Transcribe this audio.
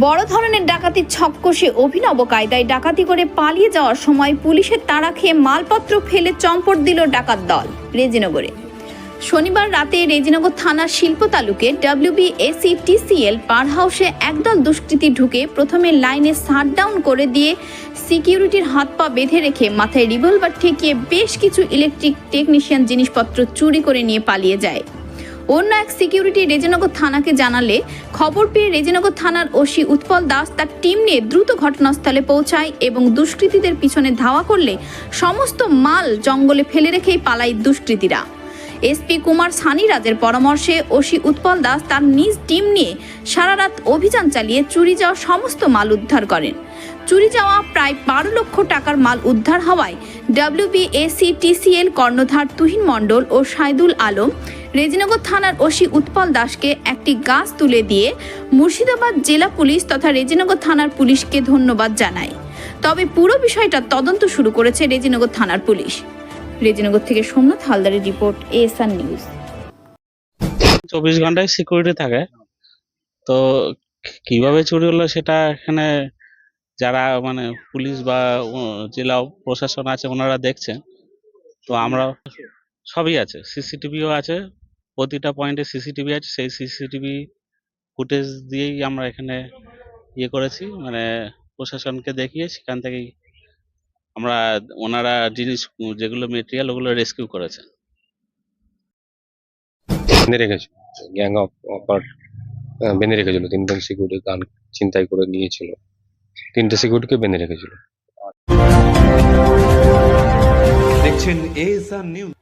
বড় ধরনের ডাকাতির ছক কষে অভিনব কায়দায় ডাকাতি করে পালিয়ে যাওয়ার সময় পুলিশের তাড়া খেয়ে মালপত্র ফেলে চম্পট দিল ডাকাত দল রেজিনগরে। শনিবার রাতে রেজিনগর থানার শিল্প তালুকে ডাব্লিউবিএসিটিসিএল পার হাউসে একদল দুষ্কৃতী ঢুকে প্রথমে লাইনে শাটডাউন করে দিয়ে সিকিউরিটির হাত পা বেঁধে রেখে মাথায় রিভলভার ঠেকিয়ে বেশ কিছু ইলেকট্রিক টেকনিশিয়ান জিনিসপত্র চুরি করে নিয়ে পালিয়ে যায়। অন্য এক সিকিউরিটি রেজিনগর থানাকে জানালে খবর পেয়ে রেজিনগর থানার ওসি উৎপল দাস তার টিম নিয়ে দ্রুত ঘটনাস্থলে পৌঁছায় এবং দুষ্কৃতীদের পিছনে ধাওয়া করলে সমস্ত মাল জঙ্গলে ফেলে রেখেই পালায় দুষ্কৃতীরা। এসপি কুমার সানিরাজের পরামর্শে ওসি উৎপল দাস তার নিজ টিম নিয়ে সারা রাত অভিযান চালিয়ে চুরি যাওয়া সমস্ত মাল উদ্ধার করেন। চুরি যাওয়া প্রায় বারো লক্ষ টাকার মাল উদ্ধার হওয়ায় ডাব্লিউবিএসিটিসিএল কর্ণধার তুহিন মণ্ডল ও সাইদুল আলম, রেজিনগর থানার ওসি উৎপল দাসকে একটি গাছ তুলে দিয়ে মুর্শিদাবাদ জেলা পুলিশ তথা রেজিনগর থানার পুলিশকে ধন্যবাদ জানায়। তবে পুরো বিষয়টা তদন্ত শুরু করেছে রেজিনগর থানার পুলিশ। রেজিনগর থেকে সোমনাথ হালদারের রিপোর্ট, এএসআর নিউজ। চব্বিশ ঘন্টায় সিকিউরিটি থাকে। তো কীভাবে চুরি হলো সেটা এখানে যারা মানে পুলিশ বা জেলা প্রশাসন আছে ওনারা দেখছেন তো আমরা সবই আছে, সিসিটিভিও আছে, প্রতিটা পয়েন্টে সিসিটিভি আছে, সেই সিসিটিভি ফুটেজ দিয়েই আমরা এখানে ইয়ে করেছি মানে প্রশাসনকে দেখিয়ে সেখান থেকেই আমরা ওনারা জিনিস, যেগুলো মেটেরিয়াল ওগুলো রেস্কিউ করেছে। বেঁধে গ্যাং অফ অপার বেঁধে রেখেছিল, তিনজন সিকিউরিটি গান চিন্তাই করে নিয়েছিল। তিনটে সিকিউরিটিকে বেঁধে রেখেছিল। দেখছেন এএসআর নিউজ